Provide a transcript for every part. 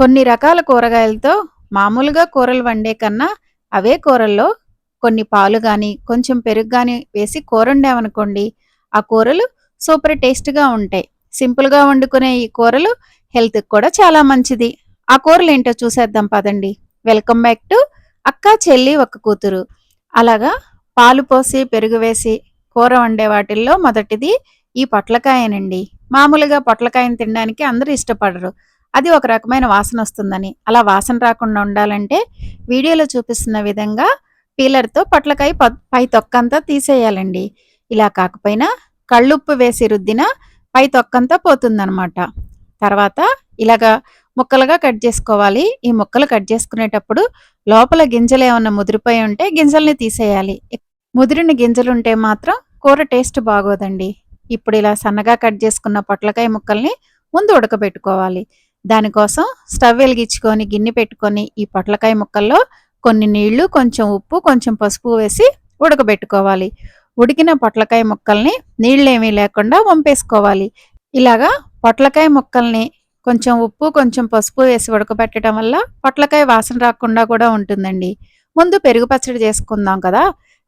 కొన్ని రకాల కూరగాయలతో మామూలుగా కూరలు వండే కన్నా అవే కూరల్లో కొన్ని పాలు కానీ కొంచెం పెరుగు కానీ వేసి కూర వండామనుకోండి ఆ కూరలు సూపర్ టేస్ట్‌గా ఉంటాయి. సింపుల్‌గా వండుకునే ఈ కూరలు హెల్త్‌కి కూడా చాలా మంచిది. ఆ కూరలు ఏంటో చూసేద్దాం పదండి. వెల్కమ్ బ్యాక్ టు అక్క, చెల్లి, ఒక్క కూతురు. అలాగా పాలు పోసి, పెరుగు వేసి కూర వండే వాటిల్లో మొదటిది ఈ పొట్లకాయనండి మామూలుగా పొట్లకాయని తినడానికి అందరూ ఇష్టపడరు. అది ఒక రకమైన వాసన వస్తుందని అలా వాసన రాకుండా ఉండాలంటే వీడియోలో చూపిస్తున్న విధంగా పీలర్‌తో పొట్లకాయ ప పై తొక్కంతా తీసేయాలండి. ఇలా కాకపోయినా కళ్ళుప్పు వేసి రుద్దిన పై తొక్కంతా పోతుందనమాట. తర్వాత ఇలాగా ముక్కలుగా కట్ చేసుకోవాలి. ఈ ముక్కలు కట్ చేసుకునేటప్పుడు లోపల గింజలు ఏమన్నా ముదిరిపోయి ఉంటే గింజల్ని తీసేయాలి. ముదిరిన గింజలుంటే మాత్రం కూర టేస్ట్ బాగోదండి. ఇప్పుడు ఇలా సన్నగా కట్ చేసుకున్న పొట్లకాయ ముక్కల్ని ముందు ఉడకబెట్టుకోవాలి. దానికోసం స్టవ్ వెలిగించుకొని గిన్నె పెట్టుకొని ఈ పొట్లకాయ ముక్కల్లో కొన్ని నీళ్ళు, కొంచెం ఉప్పు, కొంచెం పసుపు వేసి ఉడకబెట్టుకోవాలి. ఉడికిన పొట్లకాయ ముక్కల్ని నీళ్ళేమీ లేకుండా వంపేసుకోవాలి. ఇలాగా పొట్లకాయ ముక్కల్ని కొంచెం ఉప్పు, కొంచెం పసుపు వేసి ఉడకబెట్టడం వల్ల పొట్లకాయ వాసన రాకుండా కూడా ఉంటుందండి. ముందు పెరుగు పచ్చడి చేసుకుందాం కదా!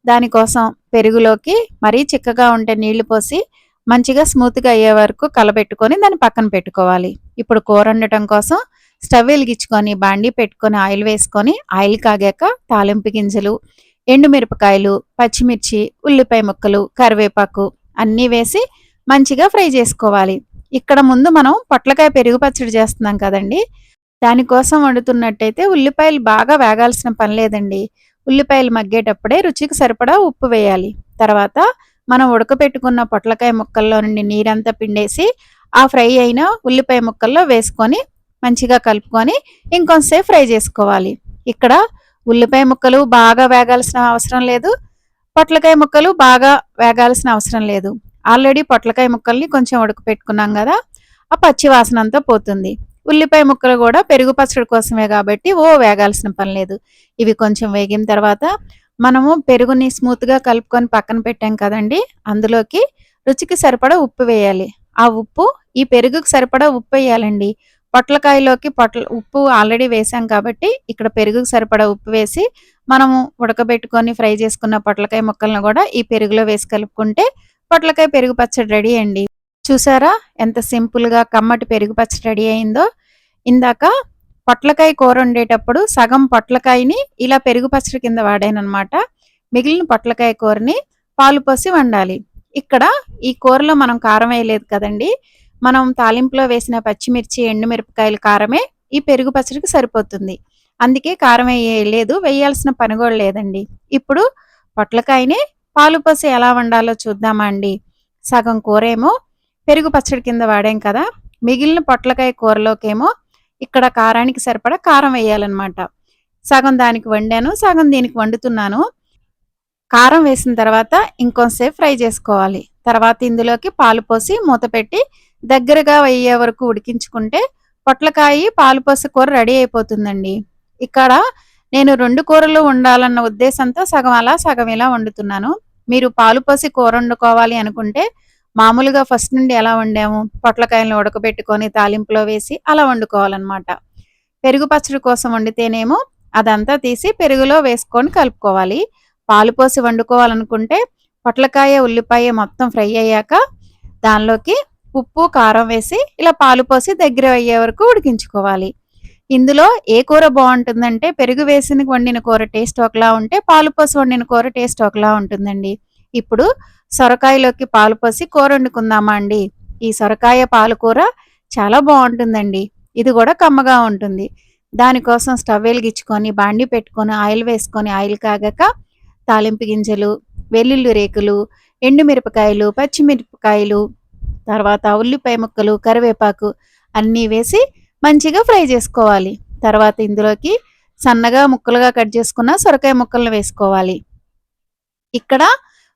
దానికోసం పెరుగులోకి మరీ చిక్కగా ఉంటే నీళ్ళు పోసి మంచిగా స్మూత్‌గా అయ్యే వరకు కలబెట్టుకొని దాన్ని పక్కన పెట్టుకోవాలి. ఇప్పుడు కూర వండటం కోసం స్టవ్ వెలిగించుకొని బాండీ పెట్టుకొని ఆయిల్ వేసుకొని ఆయిల్ కాగాక తాలింపు గింజలు, ఎండుమిరపకాయలు, పచ్చిమిర్చి, ఉల్లిపాయ ముక్కలు, కరివేపాకు అన్నీ వేసి మంచిగా ఫ్రై చేసుకోవాలి. ఇక్కడ ముందు మనం పొట్లకాయ పెరుగు పచ్చడి చేస్తున్నాం కదండీ! దానికోసం వండుతున్నట్టయితే ఉల్లిపాయలు బాగా వేగాల్సిన పని లేదండి. ఉల్లిపాయలు మగ్గేటప్పుడే రుచికి సరిపడా ఉప్పు వేయాలి. తర్వాత మనం ఉడకపెట్టుకున్న పొట్లకాయ ముక్కల్లో నుండి నీరంతా పిండేసి ఆ ఫ్రై అయిన ఉల్లిపాయ ముక్కల్లో వేసుకొని మంచిగా కలుపుకొని ఇంకొంతసేపు ఫ్రై చేసుకోవాలి. ఇక్కడ ఉల్లిపాయ ముక్కలు బాగా వేగాల్సిన అవసరం లేదు. పొట్లకాయ ముక్కలు బాగా వేగాల్సిన అవసరం లేదు. ఆల్రెడీ పొట్లకాయ ముక్కల్ని కొంచెం ఉడకపెట్టుకున్నాం కదా ఆ పచ్చి వాసనంతా పోతుంది. ఉల్లిపాయ ముక్కలు కూడా పెరుగు పచ్చడి కోసమే కాబట్టి ఓ వేగాల్సిన పని లేదు. ఇవి కొంచెం వేగిన తర్వాత మనము పెరుగుని స్మూత్‌గా కలుపుకొని పక్కన పెట్టాం కదండీ! అందులోకి రుచికి సరిపడా ఉప్పు వేయాలి. ఆ ఉప్పు ఈ పెరుగుకి సరిపడా ఉప్పు వేయాలండి పొట్లకాయలోకి పొట్ల ఉప్పు ఆల్రెడీ వేసాం కాబట్టి ఇక్కడ పెరుగుకి సరిపడా ఉప్పు వేసి మనము ఉడకబెట్టుకొని ఫ్రై చేసుకున్న పొట్లకాయ ముక్కలను కూడా ఈ పెరుగులో వేసి కలుపుకుంటే పొట్లకాయ పెరుగు పచ్చడి రెడీ అండి. చూసారా ఎంత సింపుల్‌గా కమ్మటి పెరుగు పచ్చడి రెడీ అయిందో! ఇందాక పొట్లకాయ కూర వండేటప్పుడు సగం పొట్లకాయని ఇలా పెరుగు పచ్చడి కింద వాడానమాట మిగిలిన పొట్లకాయ కూరని పాలు పోసి వండాలి. ఇక్కడ ఈ కూరలో మనం కారం వేయలేదు కదండి మనం తాలింపులో వేసిన పచ్చిమిర్చి, ఎండుమిరపకాయల కారమే ఈ పెరుగు పచ్చడికి సరిపోతుంది. అందుకే కారం వేయలేదు. వేయాల్సిన పని కూడా లేదండి. ఇప్పుడు పొట్లకాయని పాలు పోసి ఎలా వండాలో చూద్దామా అండి? సగం కూరేమో పెరుగు పచ్చడి కింద వాడాం కదా! మిగిలిన పొట్లకాయ కూరలోకేమో ఇక్కడ కారానికి సరిపడా కారం వేయాలన్నమాట సగం దానికి వండాను. సగం దీనికి వండుతున్నాను. కారం వేసిన తర్వాత ఇంకొంచెంసేపు ఫ్రై చేసుకోవాలి. తర్వాత ఇందులోకి పాలు పోసి మూత పెట్టి దగ్గరగా అయ్యే వరకు ఉడికించుకుంటే పొట్లకాయి పాలు పోసి కూర రెడీ అయిపోతుందండి. ఇక్కడ నేను రెండు కూరలు వండాలన్న ఉద్దేశంతో సగం అలా, సగం ఇలా వండుతున్నాను. మీరు పాలు పోసి కూర వండుకోవాలి అనుకుంటే మామూలుగా ఫస్ట్ నుండి ఎలా వండాము పొట్లకాయలను ఉడకబెట్టుకొని తాలింపులో వేసి అలా వండుకోవాలన్నమాట పెరుగు పచ్చడి కోసం వండితేనేమో అదంతా తీసి పెరుగులో వేసుకొని కలుపుకోవాలి. పాలు పోసి వండుకోవాలనుకుంటే పొట్లకాయ, ఉల్లిపాయ మొత్తం ఫ్రై అయ్యాక దానిలోకి ఉప్పు, కారం వేసి ఇలా పాలు పోసి దగ్గర అయ్యే వరకు ఉడికించుకోవాలి. ఇందులో ఏ కూర బాగుంటుందంటే పెరుగు వేసిన వండిన కూర టేస్ట్ ఒకలా ఉంటే పాలు పోసి వండిన కూర టేస్ట్ ఒకలా ఉంటుందండి. ఇప్పుడు సొరకాయలోకి పాలు పోసి కూర వండుకుందామా అండి? ఈ సొరకాయ పాలకూర చాలా బాగుంటుందండి ఇది కూడా కమ్మగా ఉంటుంది. దానికోసం స్టవ్ వెలిగించుకొని బాండి పెట్టుకొని ఆయిల్ వేసుకొని ఆయిల్ కాగాక తాలింపు గింజలు, వెల్లుల్లి రేకులు, ఎండుమిరపకాయలు, పచ్చిమిరపకాయలు, తర్వాత ఉల్లిపాయ ముక్కలు, కరివేపాకు అన్నీ వేసి మంచిగా ఫ్రై చేసుకోవాలి. తర్వాత ఇందులోకి సన్నగా ముక్కలుగా కట్ చేసుకున్న సొరకాయ ముక్కలను వేసుకోవాలి. ఇక్కడ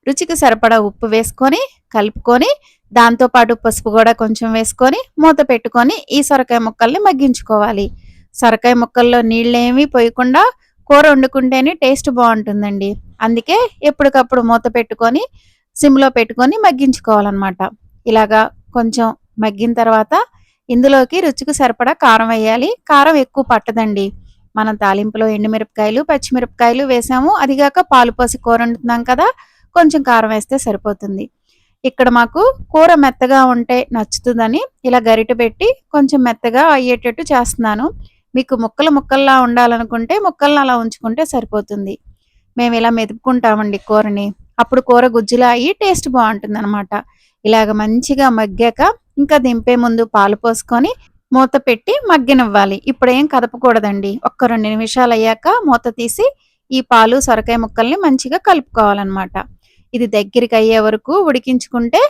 రుచికి సరిపడా ఉప్పు వేసుకొని కలుపుకొని దాంతో పాటు పసుపు కూడా కొంచెం వేసుకొని మూత పెట్టుకొని ఈ సొరకాయ ముక్కల్ని మగ్గించుకోవాలి. సొరకాయ ముక్కల్లో నీళ్ళేమీ పోయకుండా కూర వండుకుంటేనే టేస్ట్ బాగుంటుందండి. అందుకే ఎప్పటికప్పుడు మూత పెట్టుకొని సిమ్‌లో పెట్టుకొని మగ్గించుకోవాలన్నమాట. ఇలాగా కొంచెం మగ్గిన తర్వాత ఇందులోకి రుచికి సరిపడా కారం వేయాలి. కారం ఎక్కువ పట్టదండి. మనం తాలింపులో ఎండుమిరపకాయలు పచ్చిమిరపకాయలు వేసాము అదిగాక పాలు పోసి కూర వండుతున్నాం కదా కొంచెం కారం వేస్తే సరిపోతుంది. ఇక్కడ మాకు కూర మెత్తగా ఉంటే నచ్చుతుందని ఇలా గరిట పెట్టి కొంచెం మెత్తగా అయ్యేటట్టు చేస్తున్నాను. మీకు ముక్కలు ముక్కల్లా ఉండాలనుకుంటే ముక్కల్ని అలా ఉంచుకుంటే సరిపోతుంది. మేము ఇలా మెదుపుకుంటామండి కూరని. అప్పుడు కూర గుజ్జులా అయ్యి టేస్ట్ బాగుంటుంది అనమాట ఇలాగ మంచిగా మగ్గాక ఇంకా దింపే ముందు పాలు పోసుకొని మూత పెట్టి మగ్గనివ్వాలి. ఇప్పుడు ఏం కదపకూడదండి. ఒక్క రెండు నిమిషాలు అయ్యాక మూత తీసి ఈ పాలు సొరకాయ ముక్కల్ని మంచిగా కలుపుకోవాలన్నమాట. ఇది దగ్గరికి అయ్యే వరకు ఉడికించుకుంటే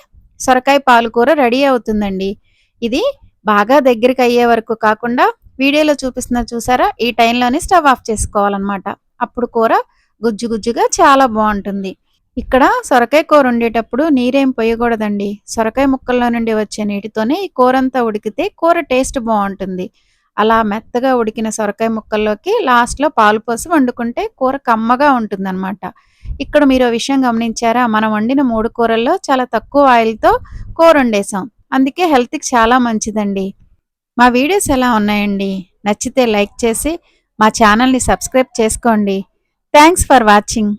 సొరకాయ పాలు కూర రెడీ అవుతుందండి. ఇది బాగా దగ్గరికి అయ్యే వరకు కాకుండా వీడియోలో చూపిస్తున్న చూసారా? ఈ టైంలోనే స్టవ్ ఆఫ్ చేసుకోవాలన్నమాట. అప్పుడు కూర గుజ్జు గుజ్జుగా చాలా బాగుంటుంది. ఇక్కడ సొరకాయ కూర ఉండేటప్పుడు నీరేం పోయకూడదండి. సొరకాయ ముక్కల్లో నుండి వచ్చే నీటితోనే ఈ కూర అంతా ఉడికితే కూర టేస్ట్ బాగుంటుంది. అలా మెత్తగా ఉడికిన సొరకాయ ముక్కల్లోకి లాస్ట్లో పాలు పోసి వండుకుంటే కూర కమ్మగా ఉంటుందన్నమాట. ఇక్కడ మీరు విషయం గమనించారా? మనం వండిన మూడు కూరల్లో చాలా తక్కువ ఆయిల్తో కూర వండేసాం అందుకే హెల్త్కి చాలా మంచిదండి. మా వీడియోస్ ఎలా ఉన్నాయండి? నచ్చితే లైక్ చేసి మా ఛానల్ని సబ్స్క్రైబ్ చేసుకోండి. Thanks for watching.